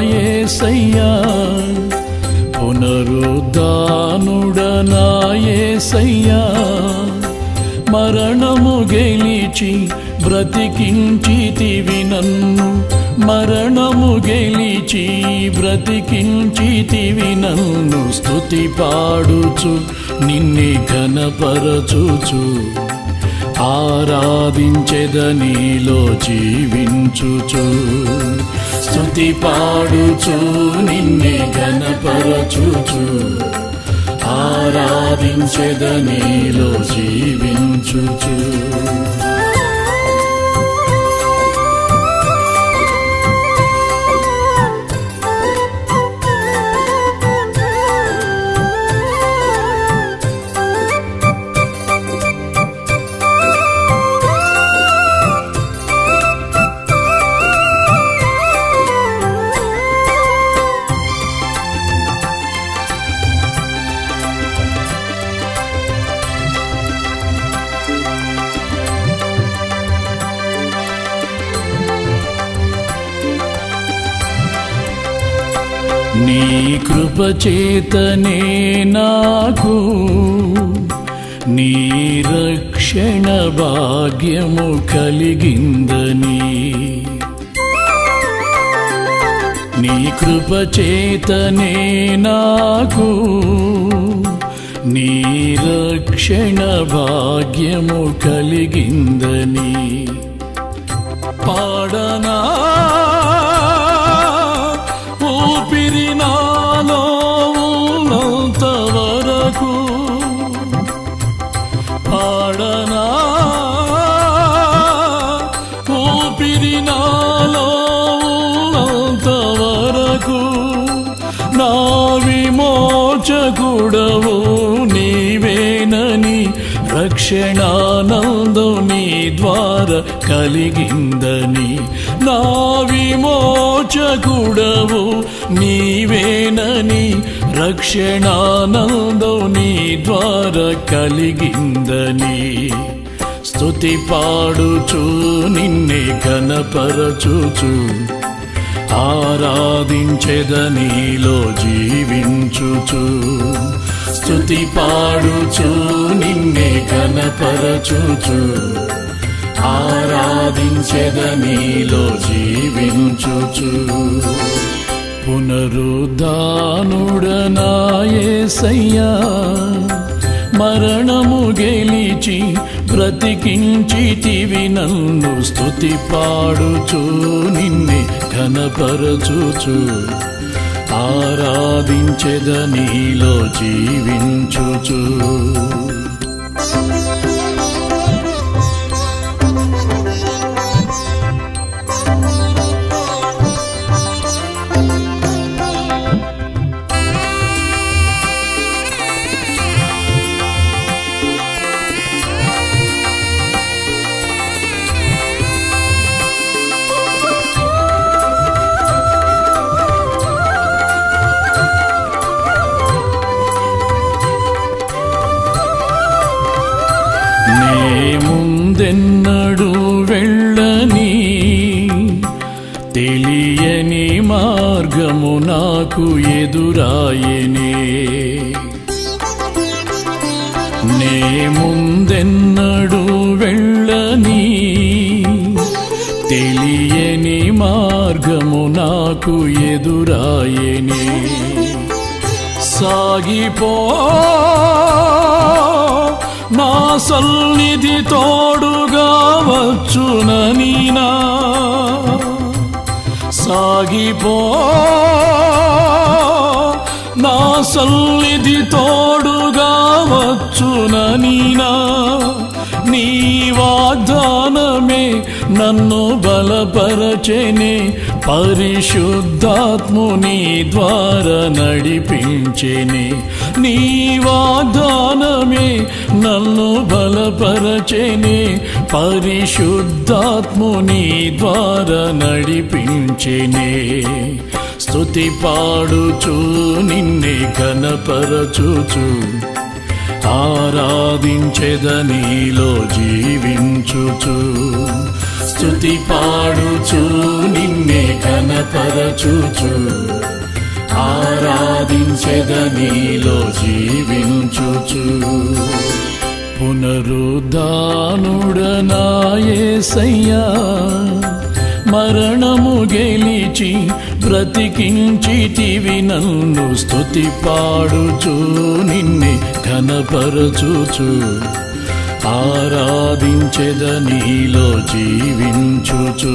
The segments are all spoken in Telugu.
ఏసయ్యా పునరుద్ధానుడనాయసయ్యా. మరణము గెలిచి బ్రతికించితివి నన్ను. మరణము గెలిచి బ్రతికించితివి నన్ను. స్థుతి పాడుచు నిన్నే ఘనపరచుచు. ఆరాధించెదనీలో జీవించుచు. స్థుతి పాడుచు నిన్నే ఘనపరచుచు. ఆరాధించెదనీలో జీవించుచు. నీ కృపచేతనే నాకు నీ రక్షణ భాగ్యము కలిగిందని. నీ కృపచేతనే నాకు నీ రక్షణ భాగ్యము కలిగిందని. పాడనా విమోచకుడవు నీవేనని రక్షణానందం నీ ద్వార కలిగిందని. నా విమోచకుడవు నీవేనని రక్షణానందం నీ ద్వార కలిగిందని. స్తుతి పాడుచు నిన్నే కనపరచుచు ఆరాధించెదనీలో జీవించుచు. స్థుతి పాడుచు నిన్నే కనపరచుచు ఆరాధించెదనీలో జీవించుచు. పునరుద్ధానుడనాయసయ్యా. మరణము గెలిచి బ్రతికించితివి నన్ను స్థుతి పాడుచు నిన్నే ఘనపరచుచు. ఆరాధించెదనీలో జీవించుచు. ముందెన్నడు వెళ్ళని తెలియని మార్గము నాకు ఎదురాయనే. నే ముందెన్నడు వెళ్ళని తెలియని మార్గము నాకు ఎదురాయనే. సాగిపో నా సన్నిధి తోడుగా వచ్చునని సాగిపో నా సన్నిధి తోడుగా వచ్చునని నీ వాగ్దానమే నన్ను బలపరచెనే పరిశుద్ధాత్ముని ద్వారా నడిపించెనే. నీ వాగ్దానమే నన్ను బలపరచెనే. పరిశుద్ధాత్ముని ద్వారా నడిపించెనే. స్తుతి పాడుచు నిన్నే కనపరచుచు ఆరాధించెదనీలో జీవించుచు. స్తుతి పాడుచు నిన్నే కనపరచుచు ఆరాధించెద నీలో జీవించుచు. పునరుద్ధానుడనాయసయ్యా మరణము గెలిచి బ్రతికించితివి నన్ను స్తుతి పాడుచు నిన్నే కనపరచుచు ఆరాధించెద నీలో జీవించుచు.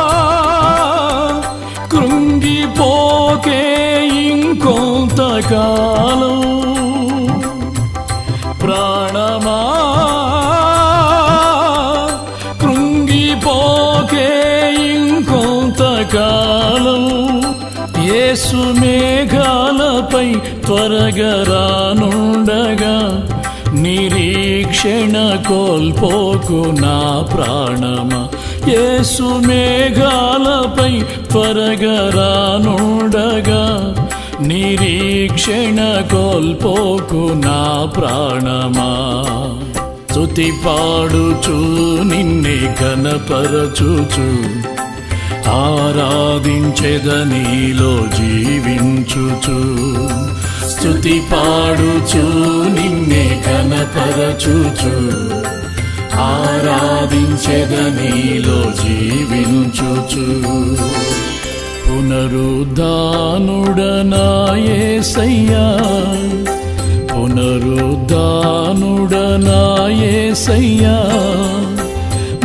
యేసు మేఘాలపై త్వరగా రానుండగా నిరీక్షణ కోల్పోకు నా ప్రాణమా. యేసు మేఘాలపై త్వరగా రానుండగా నిరీక్షణ కోల్పోకు నా ప్రాణమా. స్తుతి పాడుచు నిన్నే కనపరచుచు ఆరాధించెదనీలో జీవించుచు. స్థుతి పాడుచు నిన్నే కనపరచుచు ఆరాధించెదనీలో జీవించుచు. పునరుద్ధానుడనాయసయ్యా. పునరుద్ధానుడనాయసయ్యా.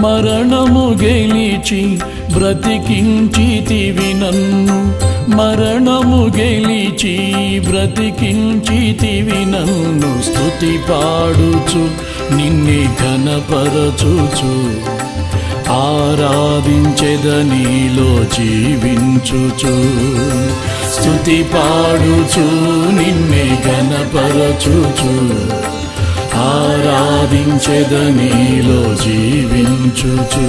మరణము గెలిచి బ్రతికించితివి నన్ను మరణము గెలిచి బ్రతికించితివి నన్ను. స్థుతి పాడుచు నిన్నే ఘనపరచుచు ఆరాధించెద నీలో జీవించుచు. స్తుతి పాడుచు నిన్నే ఘనపరచుచు ఆరాధించెద నీలో జీవించుచు.